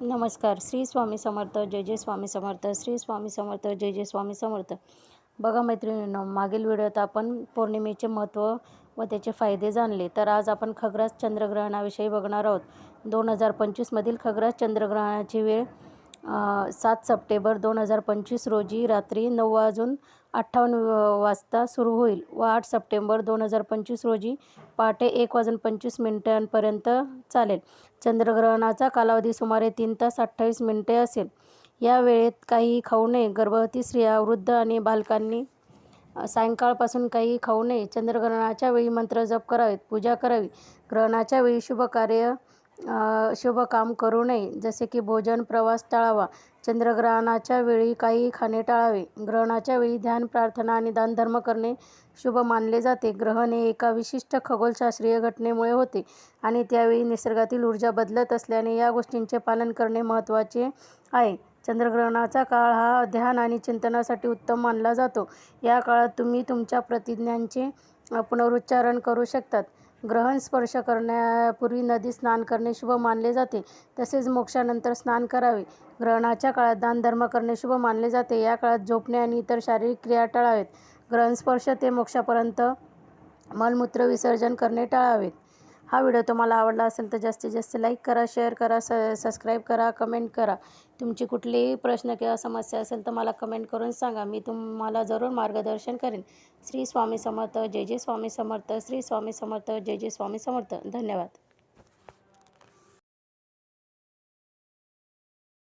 नमस्कार. श्री स्वामी समर्थ जय जय स्वामी समर्थ श्री स्वामी समर्थ जय जय स्वामी समर्थ. बघा मैत्रिणींनो मागील व्हिडिओत आपण पौर्णिमेचे महत्त्व व त्याचे फायदे जाणले. तर आज आपण खग्रास चंद्रग्रहणाविषयी बघणार आहोत. दोन हजार पंचवीसमधील खग्रास चंद्रग्रहणाची वेळ सात सप्टेबर दोन हजार पंचवीस रोजी रात्री नऊ वाजून अठ्ठावन्न वाजता सुरू होईल व आठ सप्टेंबर दोन हजार पंचवीस रोजी पहाटे एक वाजून पंचवीस मिनिटांपर्यंत चालेल. चंद्रग्रहणाचा कालावधी सुमारे तीन तास अठ्ठावीस मिनिटे असेल. या वेळेत काही खाऊ नये गर्भवती स्त्रिया वृद्ध आणि बालकांनी सायंकाळपासून काही खाऊ नये. चंद्रग्रहणाच्या वेळी मंत्र जप करावेत पूजा करावी. ग्रहणाच्या वेळी शुभ कार्य शुभ काम करू नये. जसे की भोजन प्रवास टाळावा. चंद्रग्रहणाच्या वेळी काही खाणे टाळावे. ग्रहणाच्या वेळी ध्यान प्रार्थना आणि दानधर्म करणे शुभ मानले जाते. ग्रहण हे एका विशिष्ट खगोलशास्त्रीय घटनेमुळे होते आणि त्यावेळी निसर्गातील ऊर्जा बदलत असल्याने या गोष्टींचे पालन करणे महत्त्वाचे आहे. चंद्रग्रहणाचा काळ हा ध्यान आणि चिंतनासाठी उत्तम मानला जातो. या काळात तुम्ही तुमच्या प्रतिज्ञांचे पुनरुच्चारण करू शकतात. ग्रहण स्पर्श करण्यापूर्वी नदी स्नान करणे शुभ मानले जाते. तसेच मोक्षानंतर स्नान करावे. ग्रहणाच्या काळात दानधर्म करणे शुभ मानले जाते. या काळात झोपणे आणि इतर शारीरिक क्रिया टाळावेत. ग्रहण स्पर्श ते मोक्षापर्यंत मलमूत्र विसर्जन करणे टाळावेत. हा व्हिडिओ तुम्हाला आवडला असेल तर जास्तीत जास्त लाईक करा शेअर करा स सबस्क्राईब करा कमेंट करा. तुमची कुठलीही प्रश्न किंवा समस्या असेल तर मला कमेंट करून सांगा. मी तुम्हाला जरूर मार्गदर्शन करेन. श्री स्वामी समर्थ जय जय स्वामी समर्थ श्री स्वामी समर्थ जय जय स्वामी समर्थ. धन्यवाद.